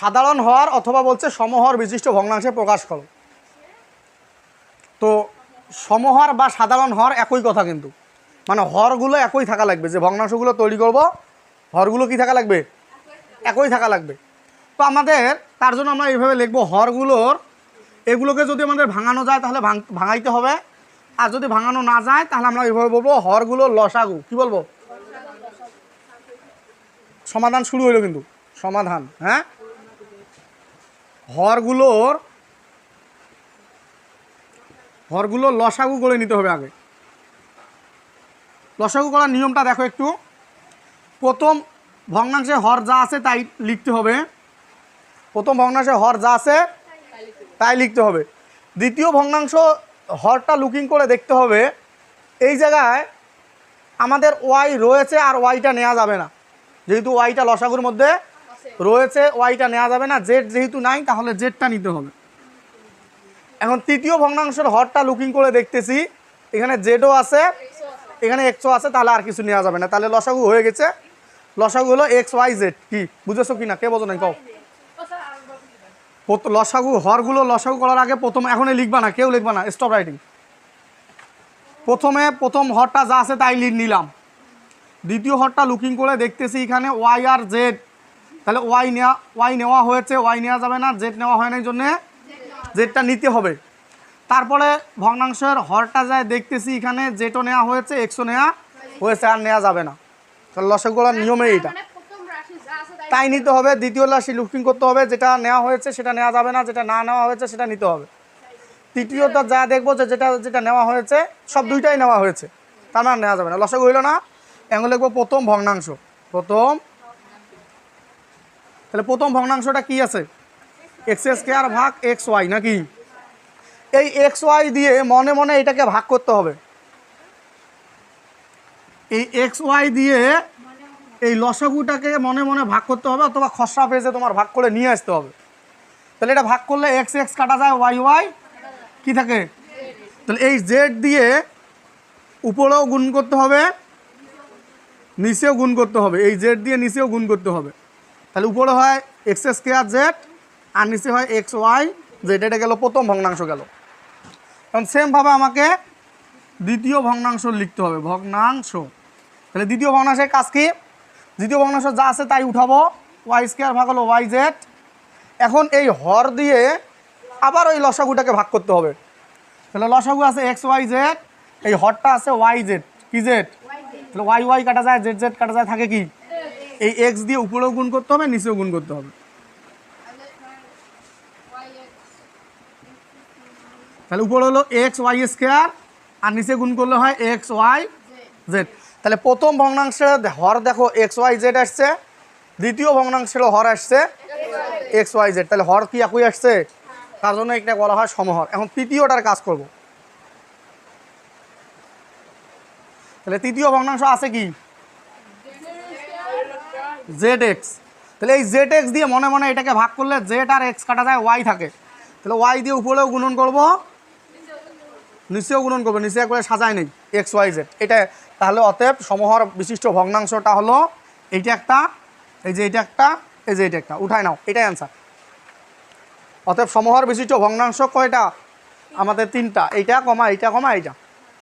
সাধারণ হর অথবা বলছে সমহর বিশিষ্ট ভগ্নাংশে প্রকাশ করো। তো সমহর বা সাধারণ হর একই কথা কিন্তু। মানে হরগুলো একই থাকা লাগবে। যে ভগ্নাংশগুলো তৈরি করব, হরগুলো কি থাকা লাগবে? একই থাকা লাগবে। তো আমাদের, তার জন্য আমরা এইভাবে লিখব হরগুলোর, এগুলোকে যদি আমাদের ভাঙানো যায় তাহলে ভাঙ- ভাঙাইতে হবে। আর যদি ভাঙানো না যায় তাহলে আমরা এইভাবে বলব হরগুলো লসাগু। কি বলব? সমাধান শুরু হলো কিন্তু। সমাধান হ্যাঁ? হরগুলোর হরগুলো লসাগু করে নিতে হবে আগে। লসাগু করার নিয়মটা দেখো একটু। প্রথম ভগ্নাংশে হর যা আছে তাই লিখতে হবে। প্রথম ভগ্নাংশে হর যা আছে তাই লিখতে হবে। দ্বিতীয় ভগ্নাংশ হরটা লুকিং করে দেখতে হবে। এই জায়গায় আমাদের ওয়াই রয়েছে আর ওয়াইটা নেওয়া যাবে না। যেহেতু ওয়াইটা লসাগুর মধ্যে রয়েছে, ওয়াইটা নেওয়া যাবে না। জেড যেহেতু নাই, তাহলে জেডটা নিতে হবে। এখন তৃতীয় ভগ্নাংশের হরটা লুকিং করে দেখতেছি। এখানে জেডও আছে, এখানে এক্সও আছে, তাহলে আর কিছু নেওয়া যাবে না। তাহলে লসাগু হয়ে গেছে। লসাগু হলো এক্স ওয়াই জেড কি, বুঝেছ কি না কে বোঝো নাই? কও। লসাগু, হরগুলো লসাগু করার আগে প্রথম এখনই লিখবা না, কেউ লিখবা না। স্টপ রাইটিং প্রথমে প্রথম হরটা যা আছে তাই নিলাম। দ্বিতীয় হরটা লুকিং করে দেখতেছি এখানে ওয়াই আর জেড তাহলে ওয়াই নেওয়া ওয়াই নেওয়া হয়েছে, ওয়াই নেওয়া যাবে না, জেড নেওয়া হয় না জন্যে জেডটা নিতে হবে। তারপরে ভগ্নাংশের হরটা যায় দেখতেছি এখানে জেটও নেওয়া হয়েছে, এক্সও নেওয়া হয়েছে, আর নেওয়া যাবে না। তাহলে লসাগু করার নিয়মে এইটা। তাই নিতে হবে, দ্বিতীয় রাশি লুকিং করতে হবে, যেটা নেওয়া হয়েছে সেটা নেওয়া যাবে না, যেটা না নেওয়া হয়েছে সেটা নিতে হবে। তৃতীয়টা যা দেখব যে যেটা যেটা নেওয়া হয়েছে, সব দুইটাই নেওয়া হয়েছে, তার মানে নেওয়া যাবে না। লসক হইল না, এখন লিখব প্রথম ভগ্নাংশ, প্রথম তাহলে প্রথম ভগ্নাংশটা কি আছে? এক্স স্কোয়ার ভাগ এক্স ওয়াই নাকি? এই এক্স ওয়াই দিয়ে মনে মনে এটাকে ভাগ করতে হবে। এই এক্স ওয়াই দিয়ে এই লসগুটাকে মনে মনে ভাগ করতে হবে অথবা খসড়া পেজে তোমার ভাগ করে নিয়ে আসতে হবে। তাহলে এটা ভাগ করলে এক্স এক্স কাটা যায় ওয়াই ওয়াই কি থাকে? তাহলে এই জেড দিয়ে উপরেও গুণ করতে হবে, নিচেও গুণ করতে হবে। এই জেড দিয়ে নিচেও গুণ করতে হবে। তাহলে উপরে হয় এক্স স্কোয়ার জেড আর নিচে হয় এক্স ওয়াই জেড এটা গেল প্রথম ভগ্নাংশ গেল। এখন সেমভাবে আমাকে দ্বিতীয় ভগ্নাংশ লিখতে হবে ভগ্নাংশ। তাহলে দ্বিতীয় ভগ্নাংশের কাজ কি? দ্বিতীয় ভগ্নাংশ যা আছে তাই উঠাবো ওয়াই স্কোয়ার ভাগ হলো ওয়াই জেড এখন এই হর দিয়ে আবার ওই লসাগুটাকে ভাগ করতে হবে। তাহলে লসাগু আছে এক্স ওয়াই জেড এই হরটা আছে ওয়াই জেড কি জেড তাহলে ওয়াই ওয়াই কাটা যায় জেড জেড কাটা যায় থাকে কি? এই এক্স দিয়ে উপরেও গুণ করতে হবে, নিচেও গুণ করতে হবে। তাহলে উপরে হলো এক্স ওয়াই স্কোয়ার আর নিচে গুণ করলে হয় এক্স ওয়াই জেড তাহলে প্রথম ভগ্নাংশে হর দেখো এক্স ওয়াই জেড আসছে। দ্বিতীয় ভগ্নাংশের হর আসছে এক্স ওয়াই জেড তাহলে হর কি একই আসছে? তার জন্য এটা বলা হয় সমহর। এখন তৃতীয়টার কাজ করব। তাহলে তৃতীয় ভগ্নাংশ আছে কি? জেড এক্স তাহলে এই জেড এক্স দিয়ে মনে মনে এটাকে ভাগ করলে জেড আর এক্স কাটা যায় ওয়াই থাকে। তাহলে ওয়াই দিয়ে উপরেও গুণন করব, নিচেও গুণন করব, নিচে একবারে সাজায় নেই এক্স ওয়াই জেড এটা তাহলে অতএব সমহর বিশিষ্ট ভগ্নাংশটা হলো এইটা একটা, এই যে এটা একটা, এই যে এটা একটা। উঠায় নাও, এটাই অ্যান্সার অতএব সমহর বিশিষ্ট ভগ্নাংশ কয়টা? আমাদের তিনটা। এইটা কমা এইটা কমা, এইটা।